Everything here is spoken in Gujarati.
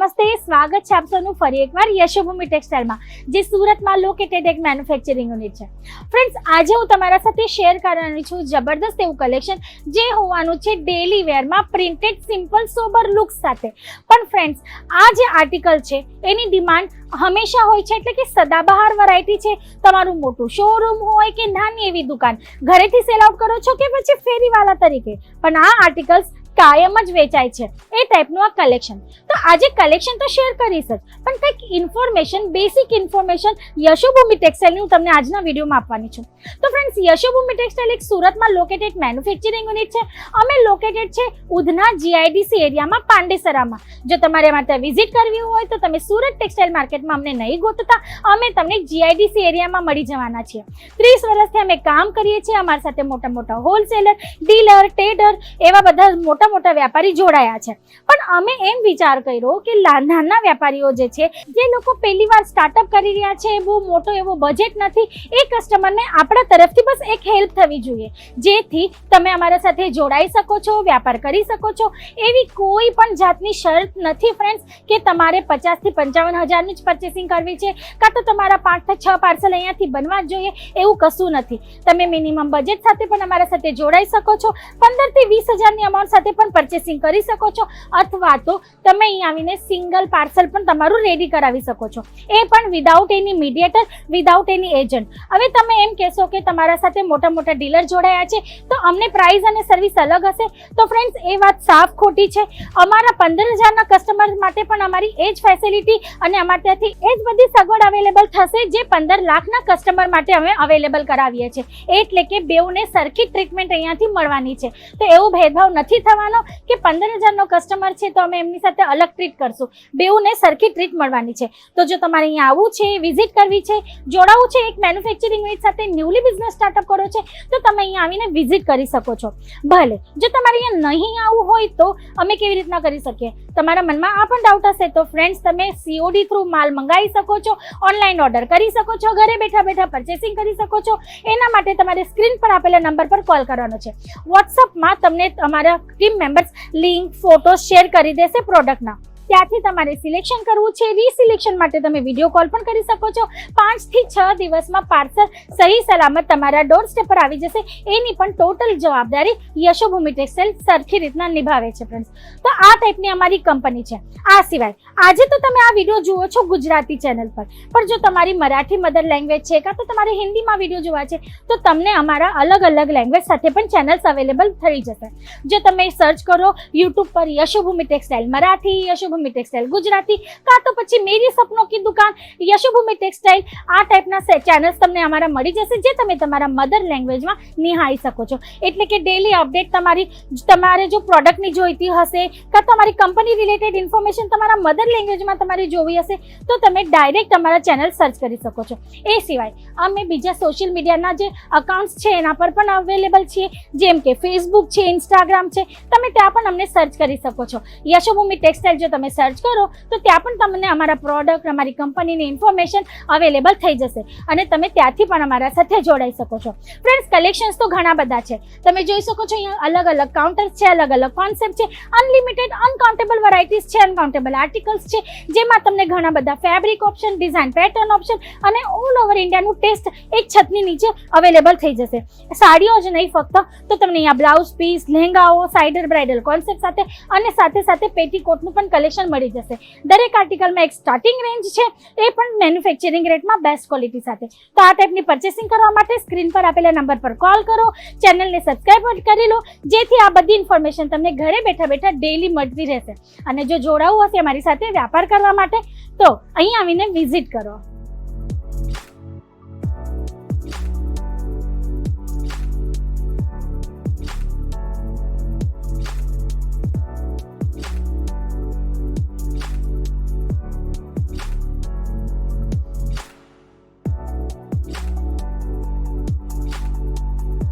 નમસ્તે, સ્વાગત છે આપ સૌનું ફરી એકવાર યશોભૂમિ ટેક્સટાઇલમાં, જે સુરતમાં લોકેટેડ એક મેન્યુફેક્ચરિંગ યુનિટ છે. ફ્રેન્ડ્સ આજે હું તમારા સાથે શેર કરવાની છું જબરદસ્ત એવું કલેક્શન જે હોવાનું છે ડેલી વેરમાં પ્રિન્ટેડ સિમ્પલ સોબર લુક સાથે. પણ ફ્રેન્ડ્સ આ જે આર્ટિકલ છે, એની ડિમાન્ડ હંમેશા હોય છે એટલે કે સદાબહાર વેરાયટી છે. તમારું મોટું શોરૂમ હોય કે નાની એવી દુકાન, ઘરેથી સેલ આઉટ કરો છો કે પછી ફેરીવાલા તરીકે? પણ આ આર્ટિકલ્સ કાયમ જ વેચાય છે. એ ટાઈપનું આ કલેક્શન તો આજે કલેક્શન તો શેર કરીશ જ. પણ કંઈક ઇન્ફોર્મેશન બેસિક ઇન્ફોર્મેશન યશોભૂમિ ટેક્સટાઇલની હું તમને આજના વિડીયોમાં આપવાની છું. તો ફ્રેન્ડ્સ યશોભૂમિ ટેક્સટાઇલ એક સુરતમાં લોકેટેડ મેન્યુફેક્ચરિંગ યુનિટ છે. અમે લોકેટેડ છે ઉધના જીઆઈડીસી એરિયામાં પાંડેસરામાં. જો તમારે માટે વિઝિટ કરવી હોય તો તમે સુરત ટેક્સટાઇલ માર્કેટમાં અમને નહીં ગોતતા, અમે તમને જીઆઈડીસી એરિયામાં મળી જવાના છીએ. ત્રીસ વર્ષથી અમે કામ કરીએ છીએ, અમારી સાથે મોટા મોટા હોલસેલર ડીલર ટ્રેડર એવા બધા મોટા મોટા વેપારી જોડાયા છે. પણ અમે એમ વિચાર કર્યો કે નાના વેપારીઓ જે છે, જે લોકો પહેલી વાર સ્ટાર્ટઅપ કરી રહ્યા છે બહુ મોટો એવો બજેટ નથી, એ કસ્ટમરને આપણા તરફથી બસ એક હેલ્પ થવી જોઈએ. જેથી તમે અમારા સાથે જોડાઈ શકો છો, વ્યાપાર કરી શકો છો. એવી કોઈ પણ જાતની શરત નથી ફ્રેન્ડ્સ કે તમારે પચાસથી પંચાવન હજારની જ પર્ચેસિંગ કરવી છે, કાં તો તમારા પાંચથી છ પાર્સલ અહીંયાથી બનવા જોઈએ, એવું કશું નથી. તમે મિનિમમ બજેટ સાથે પણ અમારા સાથે જોડાઈ શકો છો પંદરથી વીસ હજારની અમાઉન્ટ સાથે પણ પર્ચેસિંગ કરી શકો છો, અથવા તો તમે અહીં આવીને સિંગલ પાર્સલ પણ તમારું રેડી કરાવી શકો છો. એ પણ without any mediator without any agent હવે તમે એમ કહેશો કે તમારા સાથે મોટા મોટા ડીલર જોડાયા છે, તો અમને પ્રાઇસ અને સર્વિસ અલગ હશે. તો ફ્રેન્ડ્સ એ વાત સાફ ખોટી છે. અમારા પંદર હજારના કસ્ટમર માટે પણ અમારી એ જ ફેસિલિટી અને અમારે ત્યાંથી એ જ બધી સગવડ અવેલેબલ થશે જે પંદર લાખના કસ્ટમર માટે અમે અવેલેબલ કરાવીએ છીએ. એટલે કે બેઉને સરખી ટ્રીટમેન્ટ અહીંયાથી મળવાની છે. તો એવો ભેદભાવ નથી થવાનો કે પંદર હજારનો કસ્ટમર છે તો અમે એમની સાથે અલગ ટ્રીટ કરશું. બેઉને સરખી ટ્રીટ મળવાની છે. તો જો તમારે અહીંયા આવવું છે વિઝિટ કરવી છે, જોડાવું છે, એક મેન્યુફેક્ચરિંગ યુનિટ સાથે ન્યૂલી બિઝનેસ સ્ટાર્ટઅપ કરો છે, તો તમે અહીંયા આવીને વિઝિટ કરી શકો છો. ભલે, જો તમારે અહીંયા નહીં આવવું હોય તો અમે કેવી રીતના કરી શકીએ? તમારા મનમાં આ પણ ડાઉટ હશે તો ફ્રેન્ડ્સ તમે સીઓડી થ્રુ માલ મંગાવી શકો છો ઓનલાઈન ઓર્ડર કરી શકો છો, ઘરે બેઠા બેઠા પરચેસિંગ કરી શકો છો. એના માટે તમારે સ્ક્રીન પર આપેલા નંબર પર કોલ કરવાનો છે. વોટ્સઅપમાં તમને તમારા team members link photo share કરી દેશે પ્રોડક્ટના ત્યાંથી તમારે સિલેક્શન કરવું છે. રીસિલેક્શન માટે તમે વીડિયો કોલ પણ કરી શકો છો. પાંચથી છ દિવસમાં પાર્સલ સહી સલામત તમારા ડોર સ્ટેપ આવી જશે. એની પણ ટોટલ જવાબદારી યશોભૂમિ ટેક્સટાઇલ સરખી રીતના નિભાવે છે ફ્રેન્ડ્સ તો આ ટાઈપની અમારી કંપની છે. આ સિવાય, આજે તો તમે આ વીડિયો જુઓ છો ગુજરાતી ચેનલ પર. પણ જો તમારી મરાઠી મધર લેંગ્વેજ છે કાં તો તમારે હિન્દીમાં વીડિયો જોવા છે, તો તમને અમારા અલગ અલગ લેંગ્વેજ સાથે પણ ચેનલ્સ અવેલેબલ થઈ જશે. જો તમે સર્ચ કરો યુટ્યુબ પર યશોભૂમિ ટેક્સટાઇલ મરાઠી યશોભૂમિ ટેક્સટાઇલ ગુજરાતી, કાં તો પછી મેરી સપનો કી દુકાન, યશોભૂમિ ટેક્સટાઇલ, આ ટાઈપના ચેનલ્સ તમને અમારા મળી જશે, જે તમે તમારા મધર લેંગ્વેજમાં નિહાળી શકો છો. એટલે કે ડેલી અપડેટ તમારી, તમારે જો પ્રોડક્ટની જોઈતી હશે, કાં તમારી કંપની રિલેટેડ ઇન્ફોર્મેશન તમારા મધર લેંગ્વેજમાં તમારે જોવી હશે, તો તમે ડાયરેક્ટ તમારા ચેનલ સર્ચ કરી શકો છો. એ સિવાય, અમે બીજા સોશિયલ મીડિયાના જે અકાઉન્ટ્સ છે, એના પર પણ અવેલેબલ છીએ, જેમ કે ફેસબુક છે ઇન્સ્ટાગ્રામ છે, તમે ત્યાં પણ અમને સર્ચ કરી શકો છો. યશોભૂમિ ટેક્સટાઇલ જો તમે સર્ચ કરો, તો ત્યાં પણ તમને અમારા પ્રોડક્ટ અમારી કંપનીની ઇન્ફોર્મેશન અવેલેબલ થઈ જશે અને તમે ત્યાંથી પણ અમારા સાથે જોડાઈ શકો છો. ફ્રેન્ડ્સ કલેક્શન્સ તો ઘણા બધા છે. તમે જોઈ શકો છો અહીંયા અલગ અલગ કાઉન્ટર્સ છે, અલગ અલગ કોન્સેપ્ટ છે અનલિમિટેડ અનકાઉન્ટેબલ વેરાયટીઝ છે અનકાઉન્ટેબલ આર્ટિકલ્સ છે, જેમાં તમને ઘણા બધા fabric option design pattern option અને ઓલ ઓવર ઇન્ડિયાનું ટેસ્ટ એક છતની નીચે અવેલેબલ થઈ જશે. સાડીઓ જ નહીં ફક્ત, તો તમને અહીંયા બ્લાઉઝ પીસ લહેંગાઓ સાઇડર બ્રાઇડલ કોન્સેપ્ટ સાથે અને સાથે સાથે પેટીકોટનું પણ કલેક્શન મળી જશે. દરેક આર્ટિકલમાં એક સ્ટાર્ટિંગ રેન્જ છે, એ પણ મેન્યુફેક્ચરિંગ રેટમાં બેસ્ટ ક્વોલિટી સાથે. તો આ ટાઈપની પરચેસિંગ કરવા માટે સ્ક્રીન પર આપેલા નંબર પર કોલ કરો ચેનલને સબસ્ક્રાઈબ કરી લો, જેથી આ બધી ઇન્ફોર્મેશન તમને ઘરે બેઠા બેઠા ડેઈલી મળતી રહેશે. અને જો જોડાવું હશે અમારી સાથે વ્યાપાર કરવા માટે, તો અહીં આવીને વિઝિટ કરો.